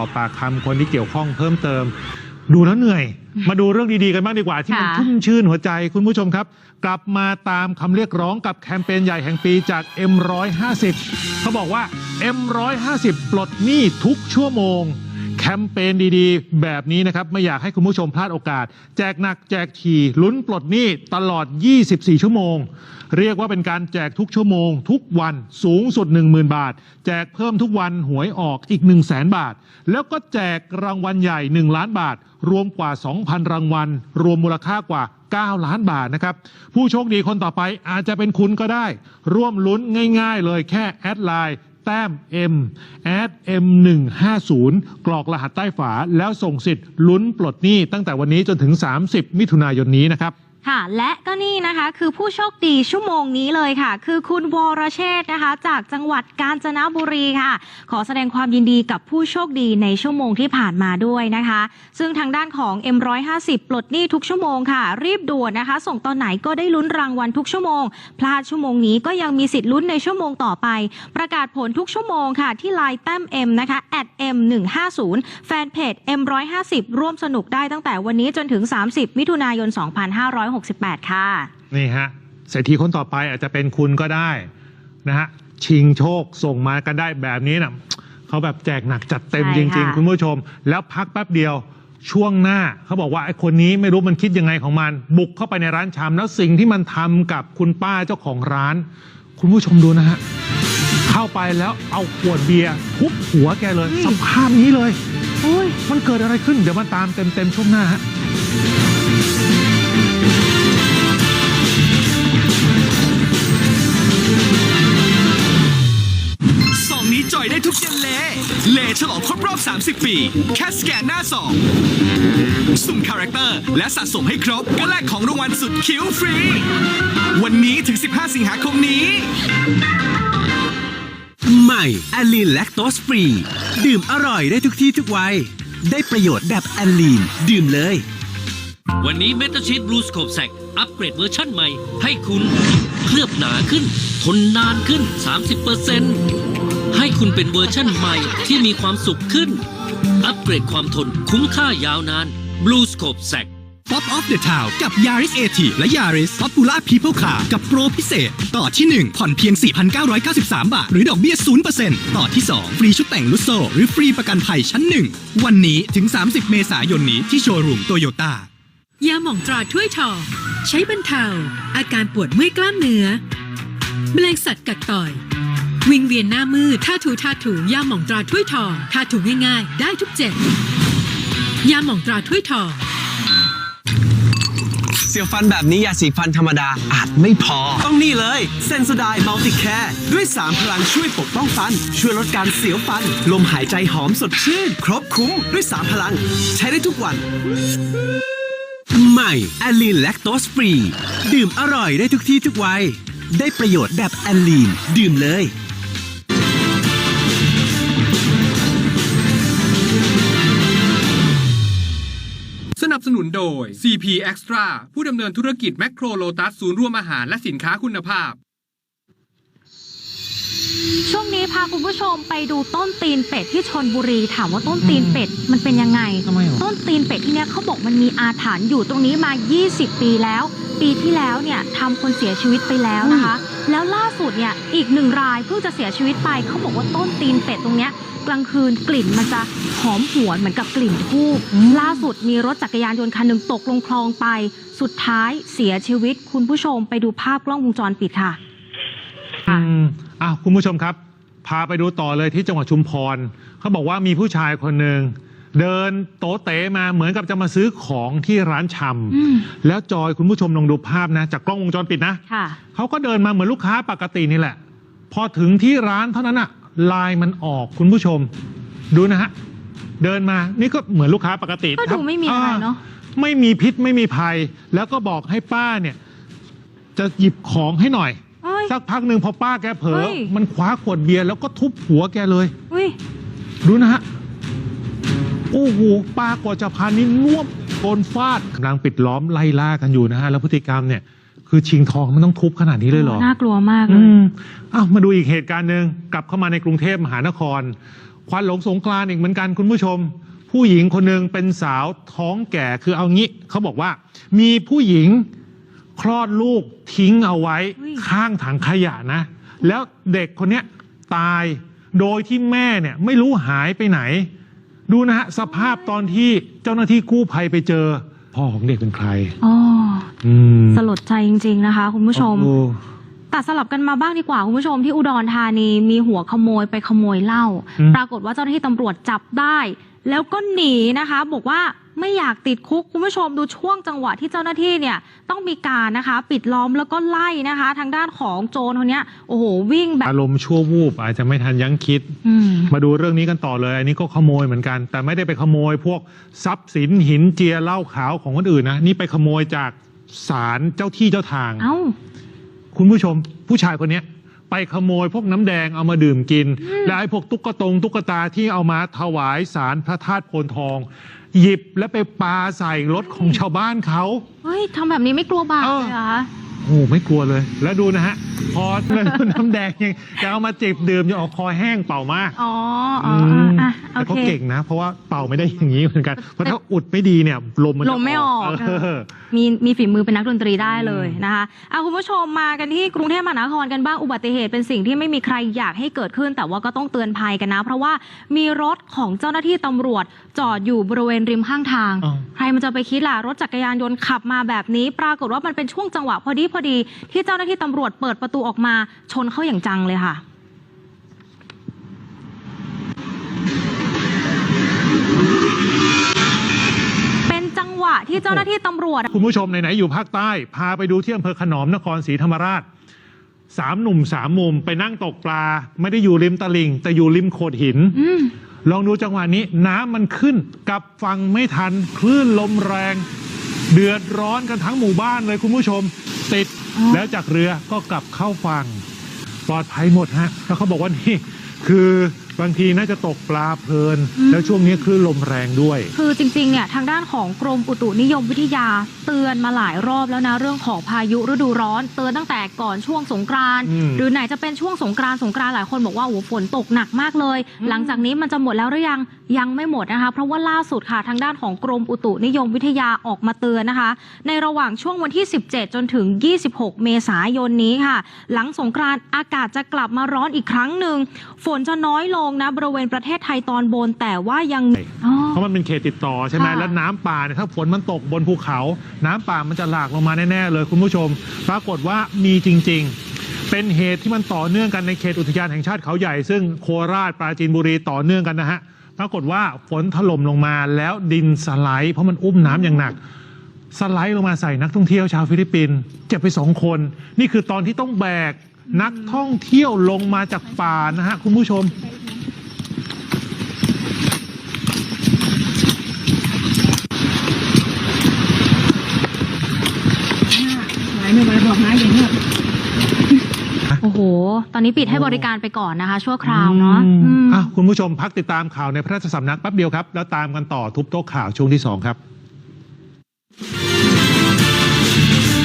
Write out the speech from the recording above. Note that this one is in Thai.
อบปากคำคนที่เกี่ยวข้องเพิ่มเติม ดูแล้วเหนื่อย มาดูเรื่องดีๆกันบ้างดีกว่า ที่มันค่ะ ชุ่มชื่นหัวใจคุณผู้ชมครับ กลับมาตามคำเรียกร้องกับแคมเปญใหญ่แห่งปีจาก M150 เขาบอกว่า M150 ปลดหนี้ทุกชั่วโมง แคมเปญดีๆ แบบนี้นะครับไม่อยากให้คุณผู้ชมพลาดโอกาส แจกหนักแจกทีลุ้นปลดหนี้ตลอด 24 ชั่วโมง เรียกว่าเป็นการแจกทุกชั่วโมง ทุกวันสูงสุด 10,000 บาท แจกเพิ่มทุกวันหวยออกอีก 1 0 0 0 0แบาท แล้วก็แจกรางวัลใหญ่ 1 ล้านบาท รวมกว่า 2,000 รางวัล รวมมูลค่ากว่า 9 ล้านบาทนะครับผู้โชคดีคนต่อไปอาจจะเป็นคุณก็ได้ ร่วมลุ้นง่าย ๆ เลยแค่แอดไลน์ แต้ม M แอด M150 กรอกรหัสใต้ฝา แล้วส่งสิทธิ์ลุ้นปลดหนี้ตั้งแต่วันนี้จนถึง 30 มิถุนายนนี้นะครับ ค่ะ และก็นี่นะคะคือผู้โชคดีชั่วโมงนี้เลยค่ะ คือคุณวรเชษฐ์นะคะ จากจังหวัดกาญจนบุรีค่ะ ขอแสดงความยินดีกับผู้โชคดีในชั่วโมงที่ผ่านมาด้วยนะคะ ซึ่งทางด้านของ M150 ปลดหนี้ทุกชั่วโมงค่ะ รีบด่วนนะคะ ส่งตอนไหนก็ได้ลุ้นรางวัลทุกชั่วโมง พลาดชั่วโมงนี้ก็ยังมีสิทธิ์ลุ้นในชั่วโมงต่อไป ประกาศผลทุกชั่วโมงค่ะ ที่ไลน์แต้ม M นะคะ @m150 แฟนเพจ M150 ร่วมสนุกได้ตั้งแต่วันนี้จนถึง 30 มิถุนายน2568 ค่ะ นี่ฮะเศรษฐีคนต่อไปอาจจะเป็นคุณก็ได้นะฮะชิงโชคส่งมากันได้แบบนี้นะเขาแบบแจกหนักจัดเต็มใช่จริง ค่ะ ๆ คุณผู้ชม แล้วพักแป๊บเดียวช่วงหน้าเขาบอกว่าไอ้คนนี้ไม่รู้มันคิดยังไงของมัน บุกเข้าไปในร้านชำแล้วสิ่งที่มันทำกับคุณป้าเจ้าของร้าน คุณผู้ชมดูนะฮะเข้าไปแล้วเอาขวดเบียร์ทุบหัวแกเลยสภาพนี้เลยโอ้ย มันเกิดอะไรขึ้น เดี๋ยวมาตามเต็ม ๆ ช่วงหน้าฮะ องนี้จอยได้ทุกเย็นเลเลฉลองครบรอบ 30 ปี แค่สแกนหน้าซองสุ่มคาแรคเตอร์ และสะสมให้ครบก็แลกของรางวัลสุดคิ้วฟรี วันนี้ถึง 15 สิงหาคมนี้ ใหม่แอลลีนแลคโตสฟรี ดื่มอร่อยได้ทุกที่ทุกวัย ได้ประโยชน์แบบแอลลีน ดื่มเลย วันนี้เมตาชีตบลูสโคปแซกอัปเกรดเวอร์ชั่นใหม่ ให้คุณเคลือบหนาขึ้น ทนนานขึ้น 30% ให้คุณเป็นเวอร์ชั่นใหม่ที่มีความสุขขึ้น อัปเกรดความทนคุ้มค่ายาวนาน Blue Scope Sack Pop Off the Town กับ Yaris a t และ Yaris Popular People Car กับโปรพิเศษ ต่อที่ 1 ผ่อนเพียง 4,993 บาท หรือดอกเบี้ย 0%ต่อที่ 2 ฟรีชุดแต่งลุโซ หรือฟรีประกันภัยชั้น 1 วันนี้ถึง 30 เมษายนนี้ที่โชว์รูมโตโยต้ายาหม่องตราถ้วยทองใช้บรรเทา อาการปวดเมื่อยกล้ามเนื้อแมลงสัตว์กัดต่อย วิงเวียนหน้ามืดท่าถูท่าถูยาหม่องตราถ้วยทองท่าถูง่ายๆ ได้ทุกเจ็บยาหม่องตราถ้วยทอง เสียวฟันแบบนี้ยาสีฟันธรรมดาอาจไม่พอ ต้องนี่เลยเซน o ไดมัลติแคร์ด้วย 3 พลังช่วยปกป้องฟัน ช่วยลดการเสียวฟัน ลมหายใจหอมสดชื่น ครบคุ้มด้วย 3 พลัง ใช้ได้ทุกวัน ใหม่แอลลีนแลคโตสฟรี ดื่มอร่อยได้ทุกที่ทุกวัย ได้ประโยชน์แบบแอลลีน ดื่มเลย สนับสนุนโดย CP Extra ผู้ดำเนินธุรกิจแมคโครโลตัสศูนย์รวมอาหารและสินค้าคุณภาพ ช่วงนี้พาคุณผู้ชมไปดูต้นตีนเป็ดที่ชนบุรีถามว่าต้นตีนเป็ดมันเป็นยังไง ทำไมหรอ ต้นตีนเป็ดที่เนี้ยเขาบอกมันมีอาถรรพ์อยู่ตรงนี้มา 20 ปีแล้ว ปีที่แล้วเนี่ยทำคนเสียชีวิตไปแล้วนะคะ แล้วล่าสุดเนี่ยอีกหนึ่งรายเพิ่งจะเสียชีวิตไปเขาบอกว่าต้นตีนเป็ดตรงเนี้ยกลางคืนกลิ่นมันจะหอมหวนเหมือนกับกลิ่นทูบล่าสุดมีรถจักรยานยนต์คันหนึ่งตกลงคลองไป สุดท้ายเสียชีวิตคุณผู้ชมไปดูภาพกล้องวงจรปิดค่ะอืมอ้าวคุณผู้ชมครับ พาไปดูต่อเลยที่จังหวัดชุมพรเขาบอกว่ามีผู้ชายคนหนึ่ง เดินโตเต๋มาเหมือนกับจะมาซื้อของที่ร้านชอืมำแล้วจอยคุณผู้ชมลองดูภาพนะ จากกล้องวงจรปิดนะ ค่ะ เขาก็เดินมาเหมือนลูกค้าปกตินี่แหละ พอถึงที่ร้านเท่านั้นอะลายมันออกคุณผู้ชม ดูนะฮะ เดินมานี่ก็เหมือนลูกค้าปกติก็ดูไม่มีอะไรเนอะ ไม่มีพิษไม่มีภัย แล้วก็บอกให้ป้าเนี่ย จะหยิบของให้หน่อย เอ้ย สักพักหนึ่งพอป้าแกเผลอเฮ้ย มันคว้าขวดเบียร์แล้วก็ทุบหัวแกเลย อุ้ย ดูนะฮะ โอ้โหป้ากว่าจะพานี่น่วมโกนฟาดกำลังปิดล้อมไล่ล่ากันอยู่นะฮะแล้วพฤติกรรมเนี่ย คือชิงทองมันต้องทุบขนาดนี้เลยเหรอ น่ากลัวมากเลอืย มอ้าวมาดูอีกเหตุการณ์หนึ่งกลับเข้ามาในกรุงเทพมหานคร ควันหลงสงกรานต์อีกเหมือนกันคุณผู้ชม ผู้หญิงคนหนึ่งเป็นสาวท้องแก่คือเอางี้เขาบอกว่า มีผู้หญิงคลอดลูกทิ้งเอาไว้อุ้ยข้างถังขยะนะ แล้วเด็กคนเนี้ยตายโดยที่แม่เนี่ยไม่รู้หายไปไหน ดูนะฮะสภาพตอนที่เจ้าหน้าที่กู้ภัยไปเจอ พ่อของเด็กเป็นใครอ๋ออืมสลดใจจริง ๆ นะคะ คุณผู้ชม โอ้ตัดสลับกันมาบ้างดีกว่า คุณผู้ชมที่อุดรธานีมีหัวขโมยไปขโมยเหล้าอืม ปรากฏว่าเจ้าหน้าที่ตำรวจจับได้ แล้วก็หนีนะคะ บอกว่าไม่อยากติดคุกคุณผู้ชมดูช่วงจังหวะที่เจ้าหน้าที่เนี่ยต้องมีการนะคะ ปิดล้อมแล้วก็ไล่นะคะ ทางด้านของโจรคนเนี้ยโอ้โหวิ่งแบบ อารมณ์ชั่ววูบอาจจะไม่ทันยั้งคิด อืม มาดูเรื่องนี้กันต่อเลย อันนี้ก็ขโมยเหมือนกัน แต่ไม่ได้ไปขโมยพวกทรัพย์สินหินเจียเหล้าขาวของคนอื่นนะ นี่ไปขโมยจากศาลเจ้าที่เจ้าทาง เอ้า คุณผู้ชมผู้ชายคนเนี้ย ไปขโมยพวกน้ำแดงเอามาดื่มกิน และไอ้พวกตุ๊กตงตุ๊กตาที่เอามาถวายสารพระธาตุโพนทอง หยิบแล้วไปปาใส่รถของชาวบ้านเขา เฮ้ยทำแบบนี้ไม่กลัวบาปเออเลยเหรอคะ โอ้โหไม่กลัวเลย แล้วดูนะฮะพอน้ำแดงยังจะเอามาจิบดื่มจะออกคอแห้งเป่ามากอ๋ออ๋ออ๋ออะโอแต่เขาเค เก่งนะ เพราะว่าเป่าไม่ได้อย่างนี้เหมือนกัน เพราะถ้าอุดไม่ดีเนี่ย ลมมันจะลมไม่ออก เออ มีมีฝีมือเป็นนักดนตรีได้เลยนะคะเอาคุณผู้ชมมากันที่กรุงเทพมหานครกันบ้างอุบัติเหตุเป็นสิ่งที่ไม่มีใครอยากให้เกิดขึ้น แต่ว่าก็ต้องเตือนภัยกันนะ เพราะว่ามีรถของเจ้าหน้าที่ตำรวจจอดอยู่บริเวณริมข้างทาง อ้าว ใครมันจะไปคิดล่ะรถจักรยานยนต์ขับมาแบบนี้ ปรากฏว่ามันเป็นช่วงจังหวะพอดีพอดีที่เจ้าหน้าที่ตำรวจเปิดประตูออกมาชนเข้าอย่างจังเลยค่ะเป็นจังหวะที่เจ้าหน้าที่ตำรวจ คุณผู้ชมไหน ๆ อยู่ภาคใต้ พาไปดูที่อำเภอขนอมนครศรีธรรมราชสามหนุ่มสามมุมไปนั่งตกปลา ไม่ได้อยู่ริมตลิ่ง แต่อยู่ริมโขดหินอืมลองดูจังหวะนี้ น้ำมันขึ้นกลับฟังไม่ทัน คลื่นลมแรง เดือดร้อนกันทั้งหมู่บ้านเลยคุณผู้ชม ติดอ๋อแล้วจากเรือก็กลับเข้าฝั่งปลอดภัยหมดฮะ แล้วเขาบอกว่านี่คือบางทีน่าจะตกปลาเพลิน แล้วช่วงนี้คลื่นลมแรงด้วย คือจริงๆเนี่ยทางด้านของกรมอุตุนิยมวิทยาเตือนมาหลายรอบแล้วนะเรื่องของพายุฤดูร้อน เตือนตั้งแต่ก่อนช่วงสงกรานต์อืมหรือไหนจะเป็นช่วงสงกรานต์สงกรานต์หลายคนบอกว่าโอ้โหฝนตกหนักมากเลย หลังจากนี้มันจะหมดแล้วหรือยังยังไม่หมดนะคะ เพราะว่าล่าสุดค่ะทางด้านของกรมอุตุนิยมวิทยาออกมาเตือนนะคะ ในระหว่างช่วงวันที่ 17 จนถึง 26 เมษายนนี้ค่ะ หลังสงกรานต์อากาศจะกลับมาร้อนอีกครั้งหนึ่ง ฝนจะน้อยลงนะ บริเวณประเทศไทยตอนบนแต่ว่ายังอ๋อ เพราะมันเป็นเขตติดต่อใช่ไหมค่ะ แล้วน้ำป่าเนี่ยถ้าฝนมันตกบนภูเขา น้ำป่ามันจะหลากลงมาแน่ๆเลยคุณผู้ชม ปรากฏว่ามีจริง ๆ เป็นเหตุที่มันต่อเนื่องกันในเขตอุทยานแห่งชาติเขาใหญ่ ซึ่งโคราชปราจีนบุรีต่อเนื่องกันนะฮะ ปรากฏว่าฝนถล่มลงมาแล้วดินสไลด์เพราะมันอุ้มน้ำอย่างหนัก สไลด์ลงมาใส่นักท่องเที่ยวชาวฟิลิปปินส์เจ็บไปสองคน นี่คือตอนที่ต้องแบกนักท่องเที่ยวลงมาจากป่านะฮะคุณผู้ชมหายไม่ไหวบอกหายใหญ่เงือก โอ้โห ตอนนี้ปิดให้บริการไปก่อนนะคะ ชั่วคราวเนาะอืมอืมอะคุณผู้ชมพักติดตามข่าวในพระราชสำนักแป๊บเดียวครับ แล้วตามกันต่อทุบโต๊ะข่าวช่วงที่2ครับ